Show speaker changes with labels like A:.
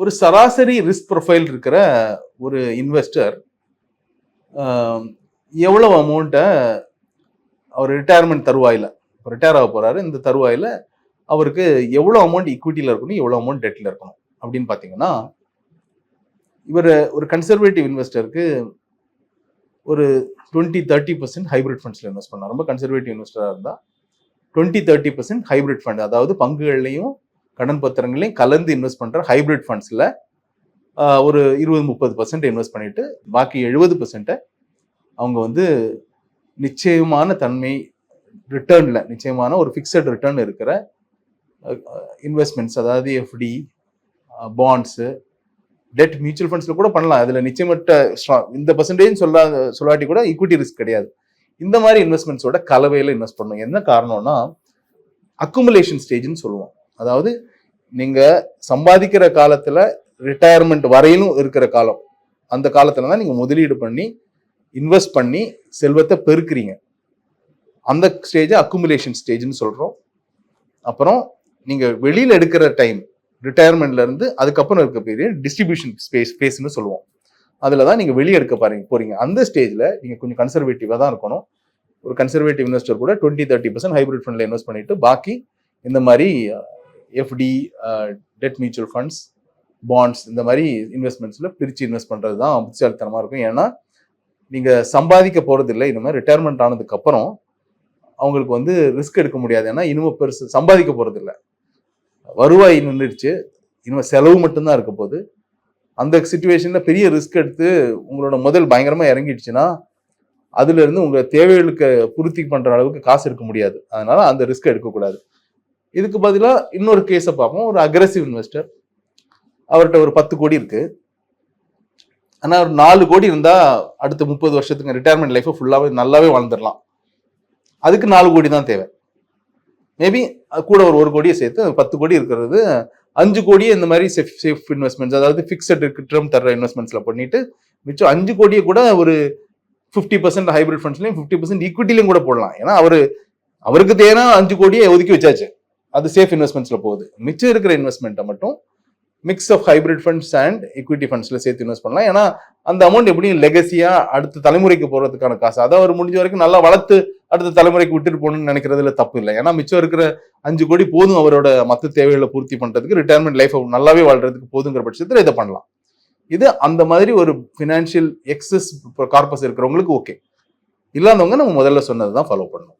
A: ஒரு சராசரி risk profile இருக்கிற ஒரு இன்வெஸ்டர் எவ்வளவு அமௌண்ட்டை அவர் ரிட்டையர்மெண்ட் தருவாயில் ரிட்டையர் ஆக போகிறாரு இந்த தருவாயில் அவருக்கு எவ்வளோ அமௌண்ட் ஈக்விட்டியில் இருக்கணும் எவ்வளோ அமௌண்ட் டெட்டில் இருக்கணும் அப்படின்னு பார்த்தீங்கன்னா இவர் ஒரு கன்சர்வேட்டிவ் இன்வெஸ்டருக்கு ஒரு டுவெண்ட்டி தேர்ட்டி பர்சன்ட் ஹைபிரிட் ஃபண்ட்ஸில் இன்வெஸ்ட் பண்ணலாம் ரொம்ப கன்சர்வேட்டிவ் இன்வெஸ்டராக இருந்தால் twenty thirty percent hybrid fund அதாவது பங்குகள்லையும் கடன் பத்திரங்களையும் கலந்து இன்வெஸ்ட் பண்ணுற ஹைபிரிட் ஃபண்ட்ஸில் ஒரு இருபது முப்பது பர்சன்ட் இன்வெஸ்ட் பண்ணிவிட்டு பாக்கி எழுபது பர்சன்ட்டை அவங்க வந்து நிச்சயமான தன்மை ரிட்டர்னில் நிச்சயமான ஒரு ஃபிக்ஸட் ரிட்டர்ன் இருக்கிற இன்வெஸ்ட்மெண்ட்ஸ் அதாவது எஃப்டி பாண்ட்ஸு டெட் மியூச்சுவல் ஃபண்ட்ஸில் கூட பண்ணலாம். அதில் நிச்சயமற்ற ஸ்ட்ரா இந்த பர்சன்டேஜ் சொல்லாத சொல்லாட்டி கூட ஈக்விட்டி ரிஸ்க் கிடையாது. இந்த மாதிரி இன்வெஸ்ட்மெண்ட்ஸோட கலவையில் இன்வெஸ்ட் பண்ணணும். என்ன காரணம்னா அக்குமுலேஷன் ஸ்டேஜ்னு சொல்லுவோம். அதாவது நீங்கள் சம்பாதிக்கிற காலத்தில் ரிட்டையர்மெண்ட் வரையிலும் இருக்கிற காலம். அந்த காலத்துல தான் நீங்கள் முதலீடு பண்ணி இன்வெஸ்ட் பண்ணி செல்வத்தை பெருக்குறீங்க. அந்த ஸ்டேஜை அக்குமுலேஷன் ஸ்டேஜ்னு சொல்கிறோம் அப்புறம் நீங்கள் வெளியில் எடுக்கிற டைம் ரிட்டையர்மெண்ட்ல இருந்து அதுக்கப்புறம் இருக்க பீரியட் டிஸ்ட்ரிபியூஷன் ஸ்பேஸ் ஸ்பேஸ்னு சொல்லுவோம். அதில் தான் நீங்கள் வெளியே எடுக்க பாருங்க போறீங்க. அந்த ஸ்டேஜில் நீங்கள் கொஞ்சம் கன்சர்வேட்டிவாக தான் இருக்கணும். ஒரு கன்சர்வேட்டிவ் இன்வெஸ்டர் கூட டுவெண்ட்டி தேர்ட்டி பர்சன்ட் ஹைபிரிட் ஃபண்டில் இன்வெஸ்ட் பண்ணிட்டு பாக்கி இந்த மாதிரி FD debt mutual funds bonds இந்த மாதிரி இன்வெஸ்ட்மெண்ட்ஸில் பிரித்து இன்வெஸ்ட் பண்ணுறது தான் புத்திசாலித்தனமாக இருக்கும். ஏன்னா நீங்கள் சம்பாதிக்க போகிறது இல்லை இந்த மாதிரி ரிட்டையர்மெண்ட் ஆனதுக்கப்புறம் அவங்களுக்கு வந்து ரிஸ்க் எடுக்க முடியாது. ஏன்னா இனிமே பெருசு சம்பாதிக்க போகிறது இல்லை வருவாய் நின்றுடுச்சு. இனிமே செலவு மட்டும்தான் இருக்க போகுது. அந்த சுச்சுவேஷனில் பெரிய ரிஸ்க் எடுத்து உங்களோட முதல் பயங்கரமாக இறங்கிடுச்சுன்னா அதுலேருந்து உங்கள் தேவைகளுக்கு பூர்த்தி பண்ணுற அளவுக்கு காசு எடுக்க முடியாது. அதனால் அந்த ரிஸ்க் எடுக்கக்கூடாது. இதுக்கு பதிலாக இன்னொரு கேஸை பார்ப்போம். ஒரு அக்ரெசிவ் இன்வெஸ்டர் அவர்கிட்ட ஒரு பத்து கோடி இருக்கு. ஆனால் ஒரு நாலு கோடி இருந்தால் அடுத்த முப்பது வருஷத்துக்கு ரிட்டையர்மெண்ட் லைஃப்பை ஃபுல்லாகவே நல்லாவே வாழ்ந்துடலாம். அதுக்கு நாலு கோடி தான் தேவை. மேபி கூட ஒரு ஒரு கோடியை சேர்த்து பத்து கோடி இருக்கிறது. அஞ்சு கோடியே இந்த மாதிரி சேஃப் சேஃப் இன்வெஸ்ட்மெண்ட்ஸ் அதாவது ஃபிக்ஸட் ரிட்டர்ன் தர்ற இன்வெஸ்ட்மெண்ட்ஸில் பண்ணிட்டு மிச்சம் அஞ்சு கோடியை கூட ஒரு ஃபிஃப்டி பர்சன்ட் ஹைபிரிட் ஃபண்ட்ஸ்லையும் ஃபிஃப்டி பர்சன்ட் ஈக்விட்டிலையும் கூட போடலாம். ஏன்னா அவர் அவருக்கு தேனா அஞ்சு கோடியை ஒதுக்கி வச்சாச்சு. அது சேஃப் இன்வெஸ்ட்மெண்ட்ஸில் போகுது. மிச்சம் இருக்கிற இன்வெஸ்ட்மெண்ட்டை மட்டும் mix of hybrid funds and equity ஃபண்ட்ஸில் சேர்த்து இன்வெஸ்ட் பண்ணலாம். ஏன்னா அந்த அமௌண்ட் எப்படியும் லெகசியாக அடுத்த தலைமுறைக்கு போகிறதுக்கான காசு. அதை அவர் முடிஞ்ச வரைக்கும் நல்லா வளர்த்து அடுத்த தலைமுறைக்கு விட்டுட்டு போகணும்னு நினைக்கிறதுல தப்பு இல்லை. ஏன்னா மிச்சம் இருக்கிற அஞ்சு கோடி போதும் அவரோட மற்ற தேவைகளை பூர்த்தி பண்ணுறதுக்கு ரிட்டையர்மெண்ட் லைஃப் நல்லாவே வாழ்றதுக்கு போதுங்கிற பட்சத்தில் இதை பண்ணலாம். இது அந்த மாதிரி ஒரு ஃபினான்ஷியல் எக்ஸஸ் கார்பஸ் இருக்கிறவங்களுக்கு ஓகே இல்லாதவங்க நம்ம முதல்ல சொன்னது தான் ஃபாலோ பண்ணணும்.